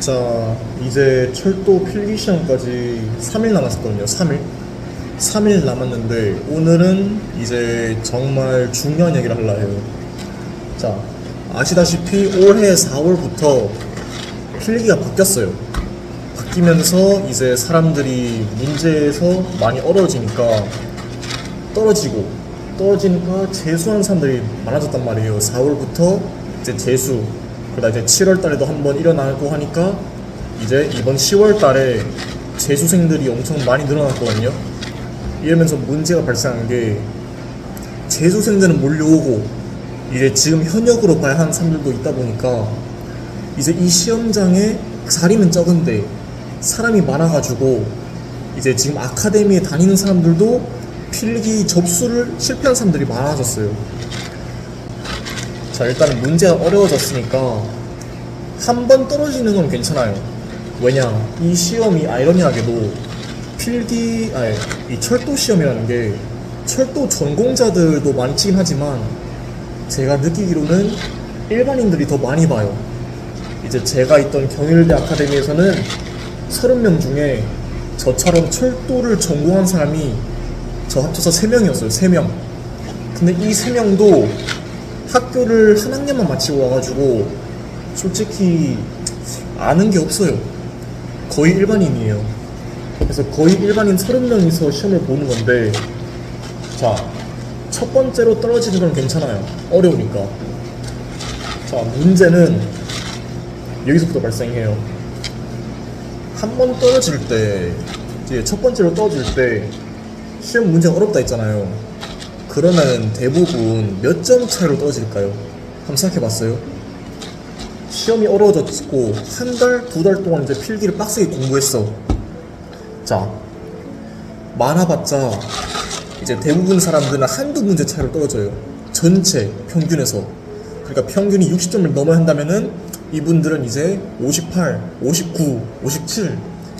자, 이제 철도 필기 시험까지 3일 남았었거든요. 3일. 3일 남았는데 오늘은 이제 정말 중요한 얘기를 하려 해요. 자, 아시다시피 올해 4월부터 필기가 바뀌었어요. 바뀌면서 이제 사람들이 문제에서 많이 어려워지니까 떨어지고 떨어지니까 재수하는 사람들이 많아졌단 말이에요. 4월부터 이제 재수 그러다 이제 7월 달에도 한 번 일어나고 하니까 이제 이번 10월 달에 재수생들이 엄청 많이 늘어났거든요. 이러면서 문제가 발생한 게 재수생들은 몰려오고 이제 지금 현역으로 봐야 하는 사람들도 있다 보니까 이제 이 시험장에 자리는 적은데 사람이 많아가지고 이제 지금 아카데미에 다니는 사람들도 필기 접수를 실패한 사람들이 많아졌어요. 자 일단은 문제가 어려워졌으니까 한 번 떨어지는 건 괜찮아요. 왜냐 이 시험이 아이러니하게도 필기 아니 이 철도 시험이라는 게 철도 전공자들도 많이 치긴 하지만 제가 느끼기로는 일반인들이 더 많이 봐요. 이제 제가 있던 경일대 아카데미에서는 30명 중에 저처럼 철도를 전공한 사람이 저 합쳐서 3명이었어요. 3명. 근데 이 3명도 학교를 한 학년만 마치고 와가지고 솔직히 아는 게 없어요. 거의 일반인이에요. 그래서 거의 일반인 30명이서 시험을 보는 건데 자, 첫 번째로 떨어지는 건 괜찮아요. 어려우니까. 자, 문제는 여기서부터 발생해요. 한 번 떨어질 때, 이제 첫 번째로 떨어질 때, 시험 문제가 어렵다 했잖아요. 그러면 대부분 몇 점 차이로 떨어질까요? 한번 생각해 봤어요? 시험이 어려워졌고, 한 달, 두 달 동안 이제 필기를 빡세게 공부했어. 자, 많아봤자, 이제 대부분 사람들은 한두 문제 차이로 떨어져요. 전체 평균에서. 그러니까 평균이 60점을 넘어야 한다면은 이분들은 이제 58, 59, 57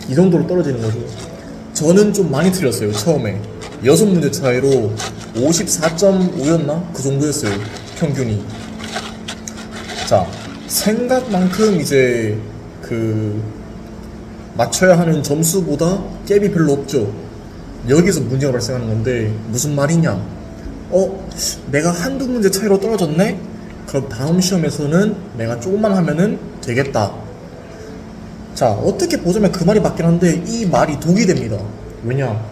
이 정도로 떨어지는 거죠. 저는 좀 많이 틀렸어요. 처음에 여섯 문제 차이로 54.5였나 그 정도였어요. 평균이. 자 생각만큼 이제 그 맞춰야 하는 점수보다 갭이 별로 없죠. 여기서 문제가 발생하는 건데 무슨 말이냐? 어, 내가 한두 문제 차이로 떨어졌네? 그럼 다음 시험에서는 내가 조금만 하면은 되겠다. 자, 어떻게 보자면 그 말이 맞긴 한데 이 말이 독이 됩니다. 왜냐?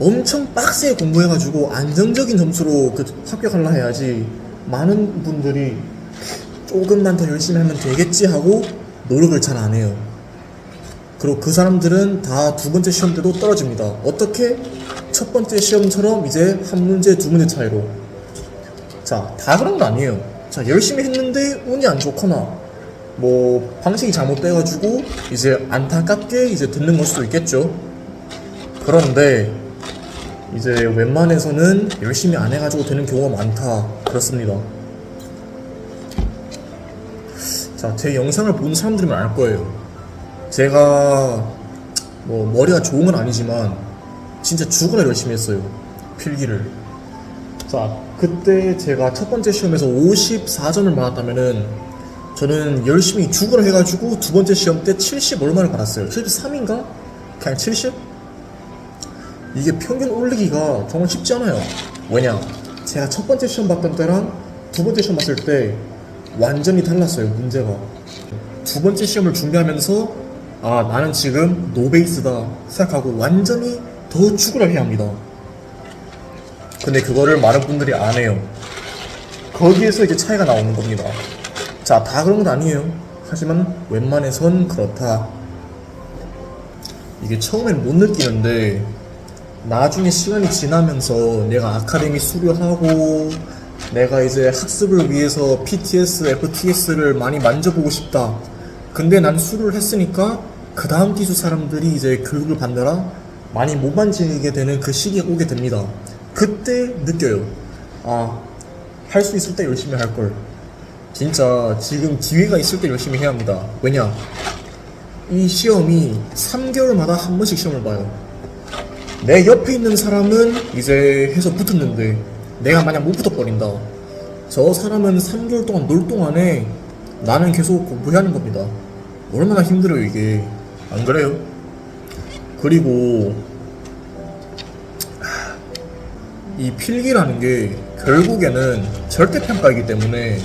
엄청 빡세게 공부해가지고 안정적인 점수로 그 합격하려 해야지 많은 분들이 조금만 더 열심히 하면 되겠지 하고 노력을 잘 안 해요. 그리고 그 사람들은 다 두 번째 시험 때도 떨어집니다. 어떻게? 첫 번째 시험처럼 이제 한 문제, 두 문제 차이로. 자, 다 그런 거 아니에요. 자, 열심히 했는데 운이 안 좋거나, 뭐, 방식이 잘못돼가지고, 이제 안타깝게 이제 듣는 걸 수도 있겠죠. 그런데, 이제 웬만해서는 열심히 안 해가지고 되는 경우가 많다. 그렇습니다. 자, 제 영상을 본 사람들이면 알 거예요. 제가 뭐 머리가 좋은 건 아니지만 진짜 죽으나 열심히 했어요 필기를 자 그때 제가 첫 번째 시험에서 54점을 받았다면은 저는 열심히 죽으라 해가지고 두 번째 시험 때 70 얼마를 받았어요 73인가? 그냥 70? 이게 평균 올리기가 정말 쉽지 않아요. 왜냐? 제가 첫 번째 시험 봤던 때랑 두 번째 시험 봤을 때 완전히 달랐어요 문제가. 두 번째 시험을 준비하면서 아 나는 지금 노베이스다 생각하고 완전히 더 죽으려 해야 합니다. 근데 그거를 많은 분들이 안 해요. 거기에서 이제 차이가 나오는 겁니다. 자 다 그런 건 아니에요. 하지만 웬만해선 그렇다. 이게 처음엔 못 느끼는데 나중에 시간이 지나면서 내가 아카데미 수료하고 내가 이제 학습을 위해서 PTS, FTS를 많이 만져보고 싶다. 근데 난 수료를 했으니까 그 다음 기수 사람들이 이제 교육을 받느라 많이 못 만지게 되는 그 시기가 오게 됩니다. 그때 느껴요. 아, 할 수 있을 때 열심히 할 걸. 진짜 지금 기회가 있을 때 열심히 해야 합니다. 왜냐? 이 시험이 3개월마다 한 번씩 시험을 봐요. 내 옆에 있는 사람은 이제 해서 붙었는데 내가 만약 못 붙어버린다. 저 사람은 3개월 동안 놀 동안에 나는 계속 공부해야 하는 겁니다. 얼마나 힘들어요, 이게. 안 그래요? 그리고, 하, 이 필기라는 게 결국에는 절대평가이기 때문에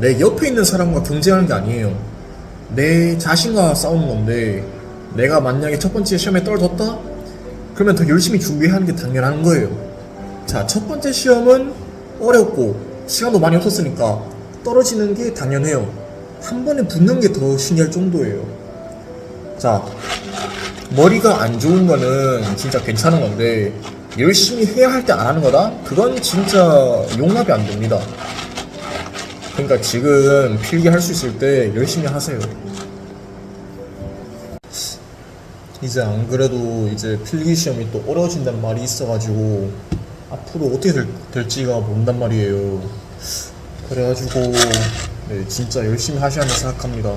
내 옆에 있는 사람과 경쟁하는 게 아니에요. 내 자신과 싸우는 건데 내가 만약에 첫 번째 시험에 떨어졌다? 그러면 더 열심히 준비해야 하는 게 당연한 거예요. 자, 첫 번째 시험은 어렵고 시간도 많이 없었으니까 떨어지는 게 당연해요. 한 번에 붙는 게 더 신기할 정도예요. 자, 머리가 안 좋은 거는 진짜 괜찮은 건데 열심히 해야 할 때 안 하는 거다? 그건 진짜 용납이 안 됩니다. 그러니까 지금 필기 할 수 있을 때 열심히 하세요. 이제 안 그래도 이제 필기 시험이 또 어려워진다는 말이 있어가지고 앞으로 어떻게 될, 될지가 모른단 말이에요. 그래가지고 네, 진짜 열심히 하셔야 한다 생각합니다.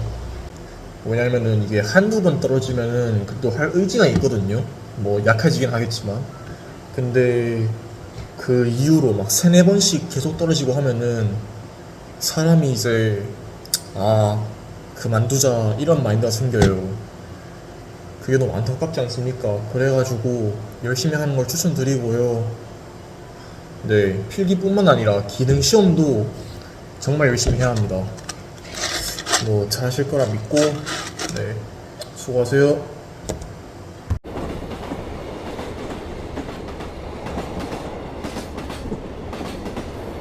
왜냐면은 이게 한두 번 떨어지면은 그래도 할 의지가 있거든요. 뭐 약해지긴 하겠지만. 근데 그 이후로 막 세네 번씩 계속 떨어지고 하면은 사람이 이제 아 그만두자 이런 마인드가 생겨요. 그게 너무 안타깝지 않습니까? 그래가지고 열심히 하는 걸 추천드리고요. 네, 필기뿐만 아니라 기능 시험도 정말 열심히 해야 합니다. 뭐 잘하실 거라 믿고 네 수고하세요.